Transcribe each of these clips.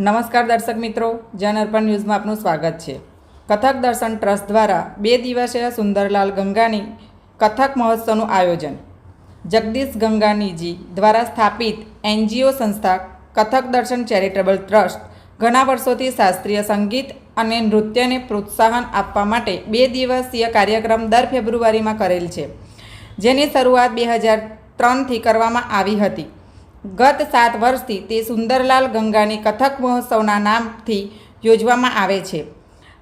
નમસ્કાર દર્શક મિત્રો, જન અર્પણ ન્યૂઝમાં આપનું સ્વાગત છે. કથક દર્શન ટ્રસ્ટ દ્વારા બે દિવસીય સુંદરલાલ ગંગાની કથક મહોત્સવનું આયોજન. જગદીશ ગંગાનીજી દ્વારા સ્થાપિત એનજીઓ સંસ્થા કથક દર્શન ચેરિટેબલ ટ્રસ્ટ ઘણા વર્ષોથી શાસ્ત્રીય સંગીત અને નૃત્યને પ્રોત્સાહન આપવા માટે બે દિવસીય કાર્યક્રમ દર ફેબ્રુઆરીમાં કરેલ છે. જેની શરૂઆત બે હજાર ત્રણથી કરવામાં આવી હતી. ગત સાત વર્ષથી તે સુંદરલાલ ગંગાની કથક મહોત્સવના નામથી યોજવામાં આવે છે.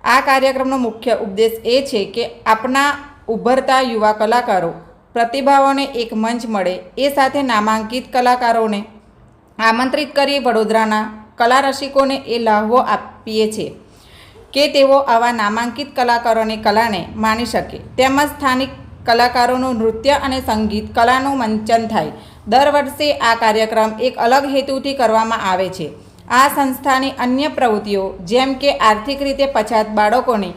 આ કાર્યક્રમનો મુખ્ય ઉપદેશ એ છે કે આપણા ઉભરતા યુવા કલાકારો પ્રતિભાઓને એક મંચ મળે, એ સાથે નામાંકિત કલાકારોને આમંત્રિત કરી વડોદરાના કલા રસિકોને એ લાહવો આપીએ છીએ કે તેઓ આવા નામાંકિત કલાકારોની કલાને માણી શકે. તેમજ સ્થાનિક કલાકારોનું નૃત્ય અને સંગીત કલાનું મંચન થાય. દર વર્ષે આ કાર્યક્રમ એક અલગ હેતુથી કરવામાં આવે છે. આ સંસ્થાની અન્ય પ્રવૃત્તિઓ જેમ કે આર્થિક રીતે પછાત બાળકોને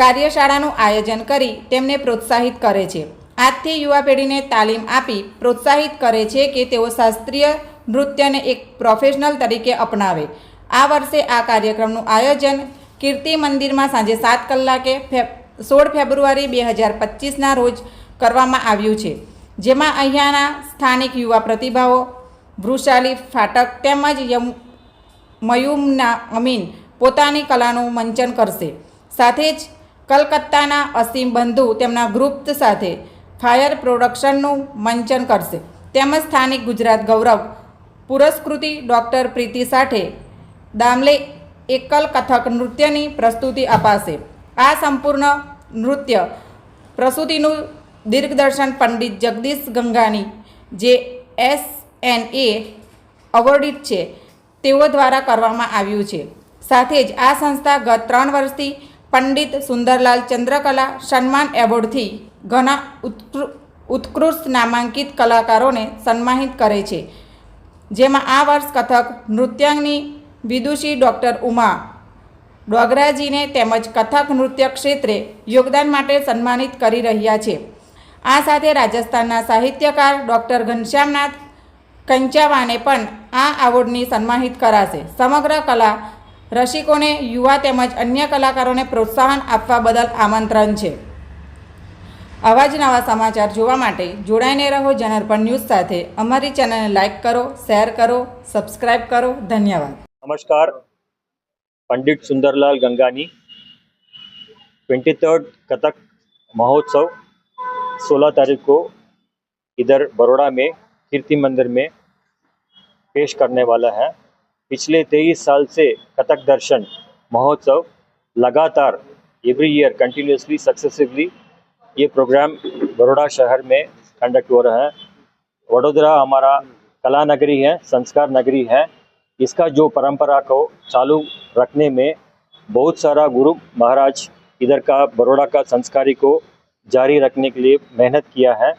કાર્યશાળાનું આયોજન કરી તેમને પ્રોત્સાહિત કરે છે. આજથી યુવા પેઢીને તાલીમ આપી પ્રોત્સાહિત કરે છે કે તેઓ શાસ્ત્રીય નૃત્યને એક પ્રોફેશનલ તરીકે અપનાવે. આ વર્ષે આ કાર્યક્રમનું આયોજન કીર્તિ મંદિરમાં સાંજે સાત કલાકે ફે, સોળ ફેબ્રુઆરી બે હજાર પચીસના રોજ કરવામાં આવ્યું છે. જેમાં અહીંયાના સ્થાનિક યુવા પ્રતિભાઓ, વૃષાલી ફાટક તેમજ યમ, મયુમના અમીન પોતાની કલાનું મંચન કરશે. સાથે જ કલકત્તાના અસીમ બંધુ તેમના ગ્રુપ સાથે ફાયર પ્રોડક્શનનું મંચન કરશે. તેમજ સ્થાનિક ગુજરાત ગૌરવ પુરસ્કૃતિ ડૉક્ટર પ્રીતિ સાથે દામલે એકલ કથક નૃત્યની પ્રસ્તુતિ અપાશે. આ સંપૂર્ણ નૃત્ય પ્રસૂતિનું દીર્ઘદર્શન પંડિત જગદીશ ગંગાની જે એસ એન એ અવોર્ડિત છે, તેઓ દ્વારા કરવામાં આવ્યું છે. સાથે જ આ સંસ્થા ગત ત્રણ વર્ષથી પંડિત સુંદરલાલ ચંદ્રકલા સન્માન એવોર્ડથી ઘણા ઉત્કૃ, ઉત્કૃષ્ટ નામાંકિત કલાકારોને સન્માનિત કરે છે. જેમાં આ વર્ષ કથક નૃત્યાંગની વિદુષી ડૉક્ટર ઉમા ડોગરાજીને તેમજ કથક નૃત્ય ક્ષેત્રે યોગદાન માટે સન્માનિત કરી રહ્યા છે. આ સાથે રાજસ્થાનના સાહિત્યકાર ડૉક્ટર ઘનશ્યામનાથ કંચાવાને પણ આ એવોર્ડની સન્માનિત કરાશે. સમગ્ર કલા રસિકોને, યુવા તેમજ અન્ય કલાકારોને પ્રોત્સાહન આપવા બદલ આમંત્રણ છે. આવા જ નવા સમાચાર જોવા માટે જોડાઈને રહો જનરપણ ન્યૂઝ સાથે. અમારી ચેનલને લાઇક કરો, શેર કરો, સબસ્ક્રાઇબ કરો. ધન્યવાદ. નમસ્કાર. પંડિત સુંદરલાલ ગંગાની ટ્વેન્ટી થર્ડ કથક મહોત્સવ 16 तारीख को इधर बड़ोड़ा में कीर्ति मंदिर में पेश करने वाला है। पिछले तेईस साल से कथक दर्शन महोत्सव लगातार एवरी ईयर कंटिन्यूसली सक्सेसिवली ये प्रोग्राम बड़ोड़ा शहर में कंडक्ट हो रहा है। वडोदरा हमारा कला नगरी है, संस्कार नगरी है। इसका जो परंपरा को चालू रखने में बहुत सारा गुरु महाराज इधर का बड़ोड़ा का संस्कारी को जारी रखने के लिए मेहनत किया है।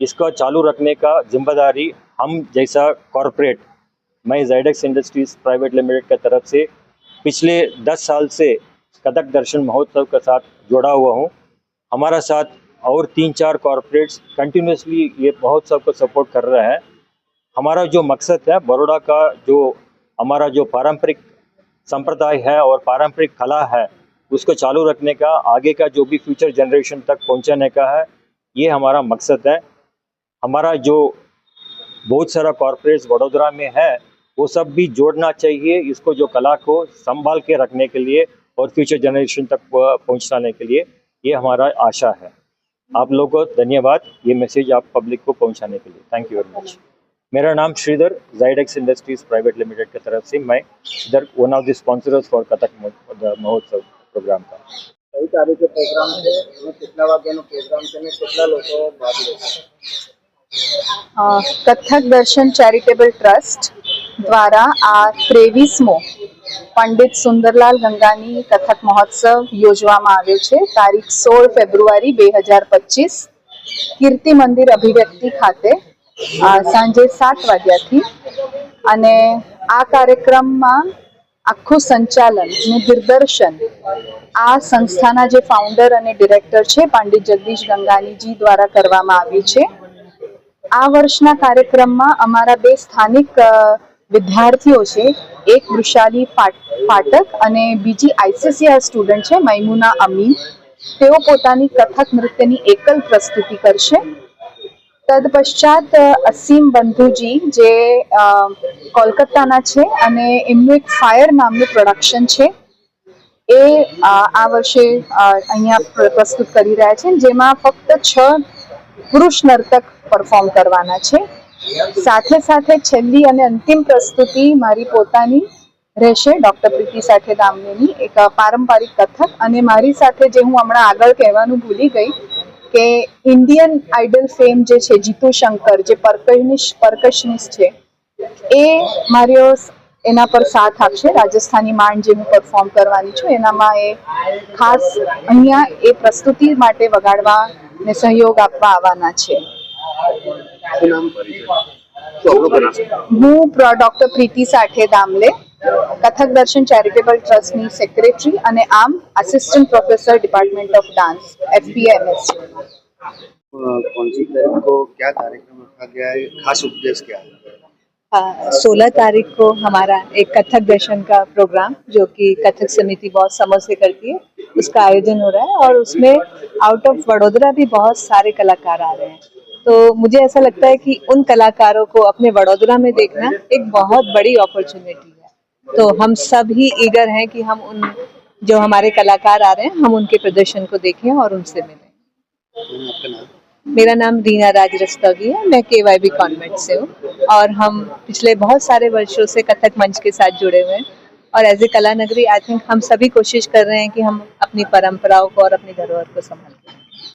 इसको चालू रखने का ज़िम्मेदारी हम जैसा कॉरपोरेट मैं जाइडेक्स इंडस्ट्रीज़ प्राइवेट लिमिटेड की तरफ़ से पिछले दस साल से कथक दर्शन महोत्सव के साथ जुड़ा हुआ हूँ। हमारा साथ और तीन चार कॉरपोरेट्स कंटिन्यूसली ये महोत्सव को सपोर्ट कर रहे हैं। हमारा जो मकसद है बड़ोड़ा का जो हमारा जो पारंपरिक संप्रदाय है और पारंपरिक कला है उसको चालू रखने का, आगे का जो भी फ्यूचर जनरेशन तक पहुँचाने का है, ये हमारा मकसद है। हमारा जो बहुत सारा कॉरपोरेट्स वडोदरा में है, वो सब भी जोड़ना चाहिए, इसको जो कला को संभाल के रखने के लिए और फ्यूचर जनरेशन तक पहुँचाने के लिए, ये हमारा आशा है। आप लोगों को धन्यवाद, ये मैसेज आप पब्लिक को पहुँचाने के लिए। थैंक यू वेरी मच मेरा नाम Shridhar Zydex industries private limited की तरफ़ से मैं इधर one of the sponsors for Kathak महोत्सव। પ્રોગ્રામ કા કઈ તારીખે પ્રોગ્રામ છે? અને કેટલા વાગ્યાનો પ્રોગ્રામ છે અને કેટલા લોકો ભાગ લેશે કથક દર્શન ચેરિટેબલ ટ્રસ્ટ દ્વારા આ ત્રેવીસમો પંડિત સુંદરલાલ ગંગાની કથક મહોત્સવ યોજવામાં આવ્યો છે. તારીખ સોળ ફેબ્રુઆરી બે હજાર પચીસ. કીર્તિ મંદિર અભિવ્યક્તિ ખાતે સાંજે સાત વાગ્યાથી. અને આ કાર્યક્રમમાં આખું સંચાલન અને દિગ્દર્શન આ સંસ્થાના જે ફાઉન્ડર અને ડિરેક્ટર છે, પંડિત જગદીશ ગંગાનીજી દ્વારા કરવામાં આવ્યું છે. આ વર્ષના કાર્યક્રમમાં અમારા બે સ્થાનિક વિદ્યાર્થીઓ છે, એક વૃષાલી પાટક અને બીજી આઈસીસીઆર સ્ટુડન્ટ છે, મૈમુના અમીન. તેઓ પોતાની કથક નૃત્યની એકલ પ્રસ્તુતિ કરશે. તદપશ્ચાત અસીમ બંધુજી જે કોલકાતાના છે અને એમનું એક ફાયર નામનું પ્રોડક્શન છે. એ આ વર્ષે અહીંયા પ્ર- પ્રસ્તુત કરી રહ્યા છે. જેમાં ફક્ત છ પુરુષ નર્તક પરફોર્મ કરવાના છે. સાથે સાથે છેલ્લી અને અંતિમ પ્રસ્તુતિ મારી પોતાની રહેશે, ડૉક્ટર પ્રીતિ સાથે દામનેની એક પારંપરિક કથક. અને મારી સાથે જે હું હમણાં આગળ કહેવાનું ભૂલી ગઈ કે ઇન્ડિયન આઇડલ ફેમ જે છે, જીતુ શંકર, જે પરકશનિશ પરકશનિસ્ટ છે એ મારો એના પર સાથ આપશે રાજસ્થાની માંડ જે હું પરફોર્મ કરવાની છું એનામાં એ ખાસ અહીંયા એ પ્રસ્તુતિ માટે વગાડવા ને સહયોગ આપવા આવવાના છે શું નામ પરિચય શું આપણો બનાસ હું ડોક્ટર પ્રીતિ સાઠે દામલે કથક દર્શન ચેરિટેબલ ટ્રસ્ટની સેક્રેટરી અને આમ assistant professor department of dance FBMS कौन सी तारीख को क्या कार्यक्रम रखा गया है खास उद्देश्य क्या है सोलह तारीख को हमारा एक कथक दर्शन का प्रोग्राम जो कि कथक समिति बहुत समय से करती है, उसका आयोजन हो रहा है और उसमें आउट ऑफ़ वडोदरा भी बहुत सारे कलाकार आ रहे हैं। तो मुझे ऐसा लगता है कि उन कलाकारों को अपने वडोदरा में देखना एक बहुत बड़ी अपॉर्चुनिटी है। तो हम सब ही ईगर हैं कि हम उन, जो हमारे कलाकार आ रहे हैं, हम उनके प्रदर्शन को देखें और उनसे मिलें। मेरा नाम रीना राज रस्तोगी है मैं के वाई बी कॉन्वेंट से हूँ और हम पिछले बहुत सारे वर्षों से कथक मंच के साथ जुड़े हुए हैं और एज ए कला नगरी आई थिंक हम सभी कोशिश कर रहे हैं कि हम अपनी परंपराओं को और अपनी धरोहर को संभाल।